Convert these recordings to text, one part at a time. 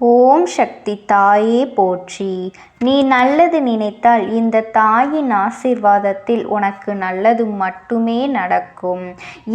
ஓம் சக்தி தாயே போற்றி. நீ நல்லது நினைத்தால் இந்த தாயின் ஆசிர்வாதத்தில் உனக்கு நல்லது மட்டுமே நடக்கும்.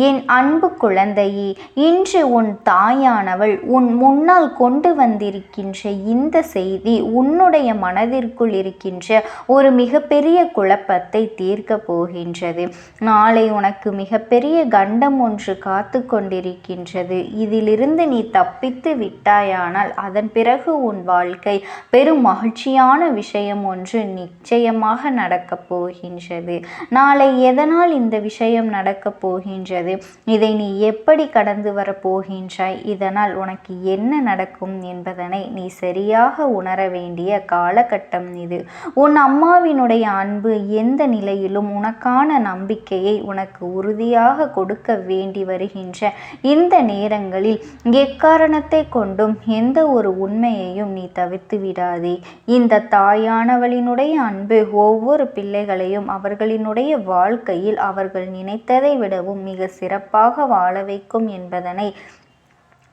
என் அன்பு குழந்தையே இன்று உன் தாயானவள் உன் முன்னால் கொண்டு வந்திருக்கின்ற இந்த செய்தி உன்னுடைய மனதிற்குள் இருக்கின்ற ஒரு மிகப்பெரிய குழப்பத்தை தீர்க்க போகின்றது. நாளை உனக்கு மிகப்பெரிய கண்டம் ஒன்று காத்து கொண்டிருக்கின்றது. இதிலிருந்து நீ தப்பித்து விட்டாயானால் அதன் பிறகு உன் வாழ்க்கை பெரும் மகிழ்ச்சியான விஷயம் ஒன்று நிச்சயமாக நடக்கப் போகின்றது. நாளை எதனால் இந்த விஷயம் நடக்கப் போகின்றது? இதை நீ எப்படி கடந்து வரப்போகின்றாய் இதனால் உனக்கு என்ன நடக்கும் என்பதனை நீ சரியாக உணர வேண்டிய காலகட்டம் இது. உன் அம்மாவினுடைய அன்பு எந்த நிலையிலும் உனக்கான நம்பிக்கையை உனக்கு உறுதியாக கொடுக்க வேண்டி வருகின்ற இந்த நேரங்களில் எக்காரணத்தை கொண்டும் எந்த ஒரு உண்மையையும் நீ தவிர்த்து விடாதே. இந்த தாயானவளினுடைய அன்பு ஒவ்வொரு பிள்ளைகளையும் அவர்களினுடைய வாழ்க்கையில் அவர்கள் நினைத்ததை விடவும் மிக சிறப்பாக வாழ வைக்கும் என்பதனை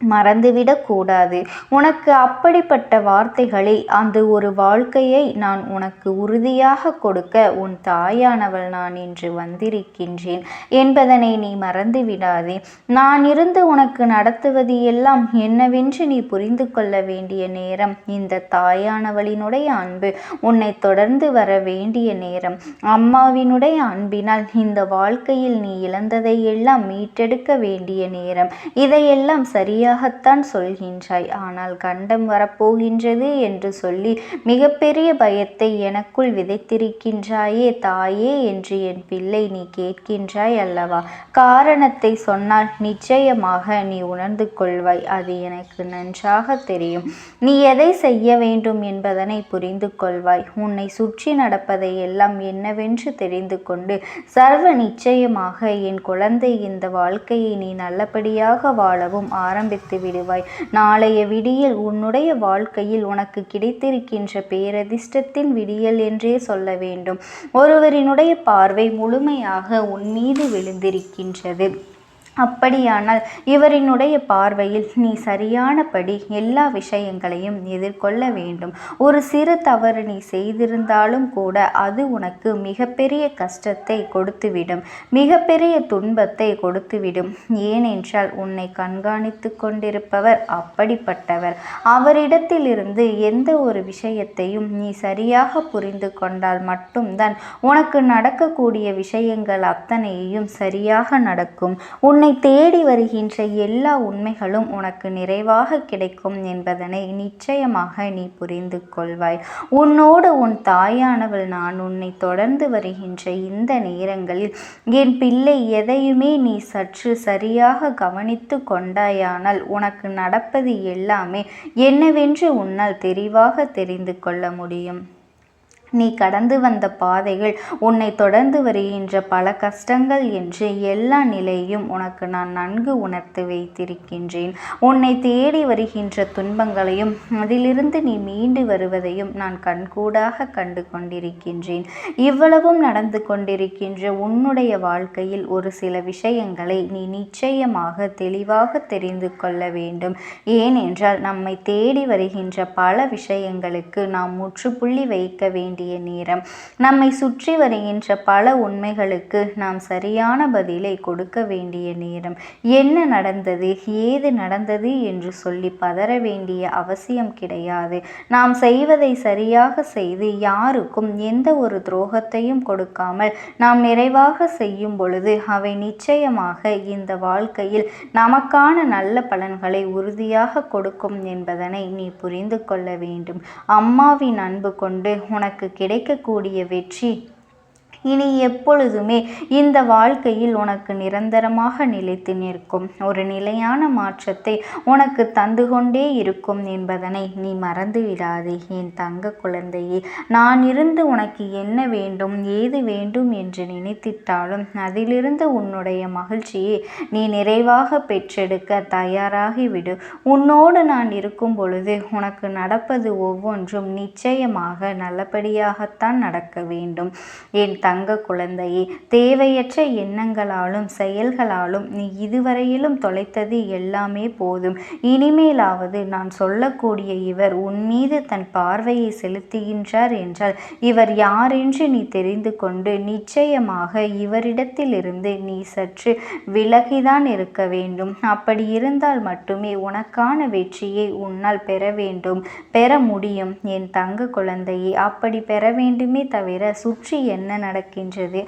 மறந்துவிடக்கூடாது உனக்கு அப்படிப்பட்ட வார்த்தைகளை அந்த ஒரு வாழ்க்கையை நான் உனக்கு உறுதியாக கொடுக்க உன் தாயானவள் நான் இன்று வந்திருக்கின்றேன் என்பதனை நீ மறந்து விடாதே நான் இருந்து உனக்கு நடத்துவது எல்லாம் என்னவென்று நீ புரிந்து கொள்ள வேண்டிய நேரம் இந்த தாயானவளினுடைய அன்பு. உன்னை தொடர்ந்து வர வேண்டிய நேரம் அம்மாவினுடைய அன்பினால் இந்த வாழ்க்கையில் நீ இழந்ததை எல்லாம் மீட்டெடுக்க வேண்டிய நேரம். இதையெல்லாம் சரியாக சரியாகத்தான் சொல்கின்றாய். ஆனால் கண்டம் வரப்போகின்றது என்று சொல்லி மிகப்பெரிய பயத்தை எனக்குள் விதைத்திருக்கின்றாயே தாயே என்று என் பிள்ளை நீ கேட்கின்றாய் அல்லவா? காரணத்தை சொன்னால் நிச்சயமாக நீ உணர்ந்து கொள்வாய். அது எனக்கு நன்றாக தெரியும். நீ எதை செய்ய வேண்டும் என்பதனை புரிந்து கொள்வாய். உன்னை சுற்றி நடப்பதை எல்லாம் என்னவென்று தெரிந்து கொண்டு சர்வ நிச்சயமாக என் குழந்தை இந்த வாழ்க்கையை நீ நல்லபடியாக வாழவும் ஆரம்பி ஆரம்பித்து விடுவாய். நாளைய விடியல் உன்னுடைய வாழ்க்கையில் உனக்கு கிடைத்திருக்கின்ற பேரதிர்ஷ்டத்தின் விடியல் என்றே சொல்ல வேண்டும். ஒருவரினுடைய பார்வை முழுமையாக உன் மீது விழுந்திருக்கின்றது. அப்படியானால் இவரினுடைய பார்வையில் நீ சரியானபடி எல்லா விஷயங்களையும் எதிர்கொள்ள வேண்டும். ஒரு சிறு தவறு நீ செய்திருந்தாலும் கூட அது உனக்கு மிகப்பெரிய கஷ்டத்தை கொடுத்துவிடும். மிகப்பெரிய துன்பத்தை கொடுத்துவிடும். ஏனென்றால் உன்னை கண்காணித்து கொண்டிருப்பவர் அப்படிப்பட்டவர். அவரிடத்திலிருந்து எந்த ஒரு விஷயத்தையும் நீ சரியாக புரிந்து கொண்டால் மட்டும்தான் உனக்கு நடக்கக்கூடிய விஷயங்கள் அத்தனையும் சரியாக நடக்கும். உன் உன்னை தேடி வருகின்ற எல்லா உண்மைகளும் உனக்கு நிறைவாக கிடைக்கும் என்பதனை நிச்சயமாக நீ புரிந்து கொள்வாய். உன்னோடு உன் தாயானவள் நான் உன்னை தொடர்ந்து வருகின்ற இந்த நேரங்களில் என் பிள்ளை எதையுமே நீ சற்று சரியாக கவனித்து கொண்டாயானால் உனக்கு நடப்பது எல்லாமே என்னவென்று உன்னால் தெளிவாக தெரிந்து கொள்ள முடியும். நீ கடந்து வந்த பாதைகள் உன்னை தொடர்ந்து வருகின்ற பல கஷ்டங்கள் என்று எல்லா நிலையும் உனக்கு நான் நன்கு உணர்த்து வைத்திருக்கின்றேன். உன்னை தேடி வருகின்ற துன்பங்களையும் அதிலிருந்து நீ மீண்டு வருவதையும் நான் கண்கூடாக கண்டு கொண்டிருக்கின்றேன். இவ்வளவும் நடந்து கொண்டிருக்கின்ற உன்னுடைய வாழ்க்கையில் ஒரு சில விஷயங்களை நீ நிச்சயமாக தெளிவாக தெரிந்து கொள்ள வேண்டும். ஏனென்றால் நம்மை தேடி வருகின்ற பல விஷயங்களுக்கு நாம் முற்றுப்புள்ளி வைக்க வேண்டும் வேண்டிய நேரம். நம்மை சுற்றி வருகின்ற பல உண்மைகளுக்கு நாம் சரியான பதிலை கொடுக்க வேண்டிய நேரம். என்ன நடந்தது? ஏது நடந்தது? என்று சொல்லி பதற வேண்டிய அவசியம் கிடையாது. நாம் செய்வதை சரியாக செய்து யாருக்கும் எந்த ஒரு துரோகத்தையும் கொடுக்காமல் நாம் நிறைவாக செய்யும் பொழுது அவை நிச்சயமாக இந்த வாழ்க்கையில் நமக்கான நல்ல பலன்களை உறுதியாக கொடுக்கும் என்பதனை நீ புரிந்து கொள்ள வேண்டும். அம்மாவின் அன்பு கொண்டு உனக்கு கிடைக்கக்கூடிய வெற்றி. இனி எப்பொழுதுமே இந்த வாழ்க்கையில் உனக்கு நிரந்தரமாக நிலைத்து நிற்கும். ஒரு நிலையான மாற்றத்தை உனக்கு தந்து கொண்டே இருக்கும் என்பதனை நீ மறந்து விடாதே என் தங்க குழந்தையே நான் இருந்து உனக்கு என்ன வேண்டும் ஏது வேண்டும் என்று நினைத்திட்டாலும் அதிலிருந்து உன்னுடைய மகிழ்ச்சியை நீ நிறைவாக பெற்றெடுக்க தயாராகிவிடு. உன்னோடு நான் இருக்கும் பொழுது உனக்கு நடப்பது ஒவ்வொன்றும் நிச்சயமாக நல்லபடியாகத்தான் நடக்க வேண்டும். என் தங்க குழந்தையே தேவையற்ற எண்ணங்களாலும் செயல்களாலும் நீ இதுவரையிலும் தொலைத்தது எல்லாமே போதும். இனிமேலாவது நான் சொல்லக்கூடிய இவர் உன் மீது தன் பார்வையை செலுத்துகின்றார் என்றால் இவர் யாரென்று நீ தெரிந்து கொண்டு நிச்சயமாக இவரிடத்திலிருந்து நீ சற்று விலகிதான் இருக்க வேண்டும். அப்படி இருந்தால் மட்டுமே உனக்கான வெற்றியை உன்னால் பெற வேண்டும். பெற முடியும். என் தங்க குழந்தையை அப்படி பெற வேண்டுமே தவிர சுற்றி என்ன நடக்கின்றது?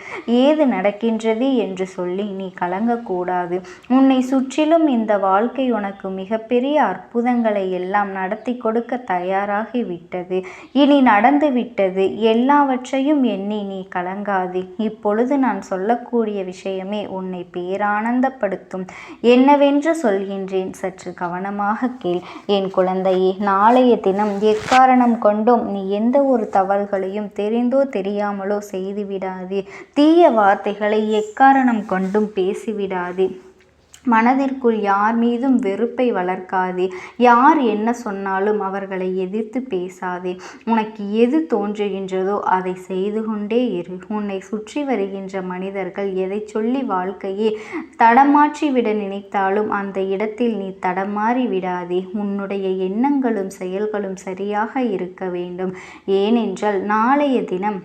ஏது நடக்கின்றது என்று சொல்லி நீ கலங்கக்கூடாது. உன்னை சுற்றிலும் இந்த வாழ்க்கை உனக்கு மிகப்பெரிய அற்புதங்களை எல்லாம் நடத்தி கொடுக்க தயாராகி விட்டது இனி நடந்து விட்டது எல்லாவற்றையும் எண்ணி நீ கலங்காது. இப்பொழுது நான் சொல்லக்கூடிய விஷயமே உன்னை பேரானந்தப்படுத்தும். என்னவென்று சொல்கின்றேன்? சற்று கவனமாக கேள். என் குழந்தையே நாளைய தினம் எக்காரணம் கொண்டும் நீ எந்த ஒரு தவறுகளையும் தெரிந்தோ தெரியாமலோ செய்துவிடாதே தீய வார்த்தைகளை எக்காரணம் கொண்டும் பேசிவிடாதே. மனதிற்குள் யார் மீதும் வெறுப்பை வளர்க்காதே. யார் என்ன சொன்னாலும் அவர்களை எதிர்த்து பேசாதே. உனக்கு எது தோன்றுகின்றதோ அதை செய்து கொண்டே இரு. உன்னை சுற்றி வருகின்ற மனிதர்கள் எதை சொல்லி வாழ்க்கையே தடமாற்றி விட நினைத்தாலும் அந்த இடத்தில் நீ தடமாறி விடாதே. உன்னுடைய எண்ணங்களும் செயல்களும் சரியாக இருக்க வேண்டும். ஏனென்றால் நாளைய தினம்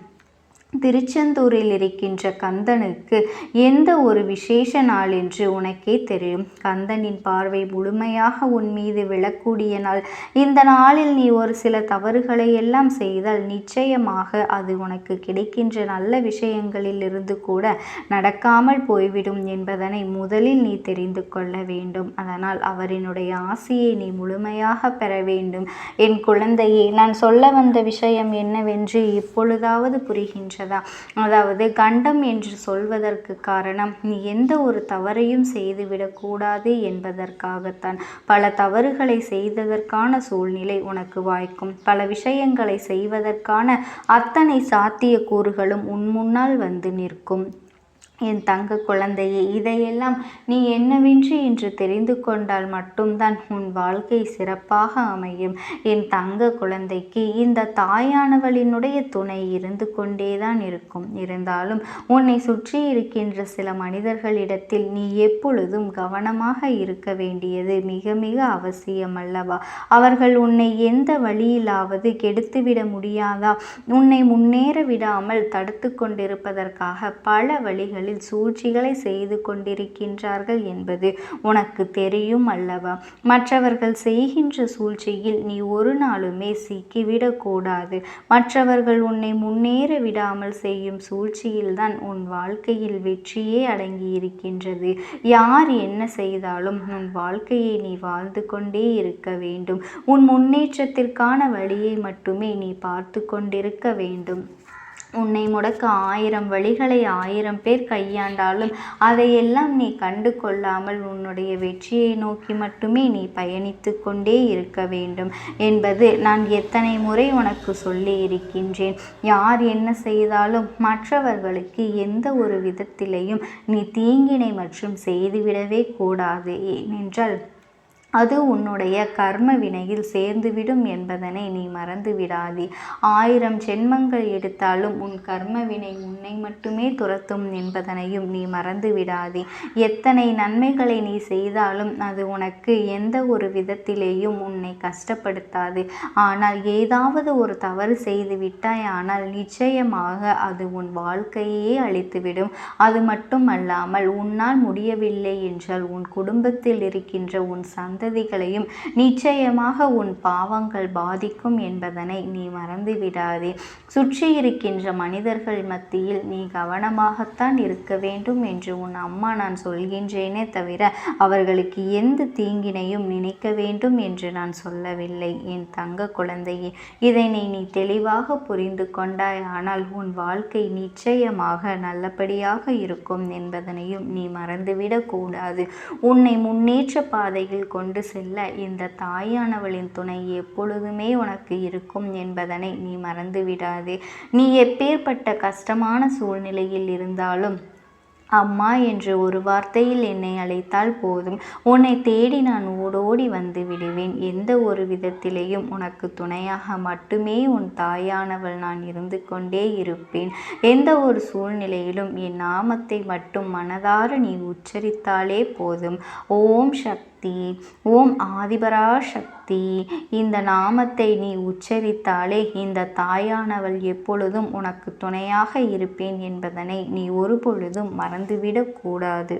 திருச்செந்தூரில் இருக்கின்ற கந்தனுக்கு எந்த ஒரு விசேஷ நாள் என்று உனக்கே தெரியும். கந்தனின் பார்வை முழுமையாக உன் மீது விழக்கூடிய நாள். இந்த நாளில் நீ ஒரு சில தவறுகளை எல்லாம் செய்தால் நிச்சயமாக அது உனக்கு கிடைக்கின்ற நல்ல விஷயங்களில் இருந்து கூட நடக்காமல் போய்விடும் என்பதனை முதலில் நீ தெரிந்து கொள்ள வேண்டும். அதனால் அவரினுடைய ஆசையை நீ முழுமையாக பெற வேண்டும். என் குழந்தையே நான் சொல்ல வந்த விஷயம் என்னவென்று இப்பொழுதாவது புரிகின்ற இருக்கின்றதா அதாவது கண்டம் என்று சொல்வதற்கு காரணம் நீ எந்த ஒரு தவறையும் செய்துவிடக்கூடாது என்பதற்காகத்தான். பல தவறுகளை செய்ததற்கான சூழ்நிலை உனக்கு வாய்க்கும். பல விஷயங்களை செய்வதற்கான அத்தனை சாத்திய கூறுகளும் உன் முன்னால் வந்து நிற்கும். என் தங்க குழந்தையே இதையெல்லாம் நீ என்னவென்று என்று தெரிந்து கொண்டால் மட்டும்தான் உன் வாழ்க்கை சிறப்பாக அமையும். என் தங்க குழந்தைக்கு இந்த தாயானவளினுடைய துணை இருந்து கொண்டேதான் இருக்கும். இருந்தாலும் உன்னை சுற்றி இருக்கின்ற சில மனிதர்களிடத்தில் நீ எப்பொழுதும் கவனமாக இருக்க வேண்டியது மிக மிக அவசியம் அல்லவா? அவர்கள் உன்னை எந்த வழியிலாவது கெடுத்துவிட முடியாதா? உன்னை முன்னேற விடாமல் தடுத்து கொண்டிருப்பதற்காக பல வழிகள் வழிகளில் சூழ்ச்சிகளை செய்து கொண்டிருக்கின்றார்கள் என்பது உனக்கு தெரியும் அல்லவா? மற்றவர்கள் செய்கின்ற சூழ்ச்சியில் நீ ஒரு நாளுமே சிக்கிவிடக்கூடாது மற்றவர்கள் உன்னை முன்னேற விடாமல் செய்யும் சூழ்ச்சியில்தான் உன் வாழ்க்கையில் வெற்றியே அடங்கியிருக்கின்றது. யார் என்ன செய்தாலும் உன் வாழ்க்கையை நீ வாழ்ந்து கொண்டே இருக்க வேண்டும். உன் முன்னேற்றத்திற்கான வழியை மட்டுமே நீ பார்த்து கொண்டிருக்க வேண்டும். உன்னை முடக்க ஆயிரம் வழிகளை ஆயிரம் பேர் கையாண்டாலும் அதையெல்லாம் நீ கண்டு கொள்ளாமல் உன்னுடைய வெற்றியை நோக்கி மட்டுமே நீ பயணித்து கொண்டே இருக்க வேண்டும் என்பது நான் எத்தனை முறை உனக்கு சொல்லி இருக்கின்றேன். யார் என்ன செய்தாலும் மற்றவர்களுக்கு எந்த ஒரு விதத்திலையும் நீ தீங்கினை மற்றும் செய்துவிடவே கூடாது. ஏனென்றால் அது உன்னுடைய கர்ம வினையில் சேர்ந்துவிடும் என்பதனை நீ மறந்து விடாதே ஆயிரம் ஜென்மங்கள் எடுத்தாலும் உன் கர்ம வினை உன்னை மட்டுமே துரத்தும் என்பதனையும் நீ மறந்து விடாதே எத்தனை நன்மைகளை நீ செய்தாலும் அது உனக்கு எந்த ஒரு விதத்திலேயும் உன்னை கஷ்டப்படுத்தாது. ஆனால் ஏதாவது ஒரு தவறு செய்து விட்டாய் ஆனால் நிச்சயமாக அது உன் வாழ்க்கையே அழித்துவிடும். அது மட்டுமல்லாமல் உன்னால் முடியவில்லை என்றால் உன் குடும்பத்தில் இருக்கின்ற உன் சந்த சந்ததிகளையும் நிச்சயமாக உன் பாவங்கள் பாதிக்கும் என்பதனை நீ மறந்து விடாதே சுற்றி இருக்கின்ற மனிதர்கள் மத்தியில் நீ கவனமாகத்தான் இருக்க வேண்டும் என்று உன் அம்மா நான் சொல்கின்றேனே தவிர அவர்களுக்கு எந்த தீங்கினையும் நினைக்க வேண்டும் என்று நான் சொல்லவில்லை. என் தங்க குழந்தையே இதனை நீ தெளிவாக புரிந்து கொண்டாய். ஆனால் உன் வாழ்க்கை நிச்சயமாக நல்லபடியாக இருக்கும் என்பதனையும் நீ மறந்துவிடக்கூடாது உன்னை முன்னேற்ற பாதையில் கொண்டு கொண்டு செல்ல இந்த தாயானவளின் துணை எப்பொழுதுமே உனக்கு இருக்கும் என்பதனை நீ மறந்துவிடாதே. நீ எப்பேற்பட்ட கஷ்டமான சூழ்நிலையில் இருந்தாலும் அம்மா என்று ஒரு வார்த்தையில் என்னை அழைத்தால் போதும். உன்னை தேடி நான் ஓடோடி வந்து விடுவேன். எந்த ஒரு விதத்திலேயும் உனக்கு துணையாக மட்டுமே உன் தாயானவள் நான் இருந்து கொண்டே இருப்பேன். எந்த ஒரு சூழ்நிலையிலும் என் நாமத்தை மட்டும் மனதார நீ உச்சரித்தாலே போதும். ஓம் சக்தி ஓம் ஆதிபரா சக்தி. இந்த நாமத்தை நீ உச்சரித்தாலே இந்த தாயானவள் எப்பொழுதும் உனக்கு துணையாக இருப்பேன் என்பதனை நீ ஒரு பொழுதும் மறந்துவிடக்கூடாது.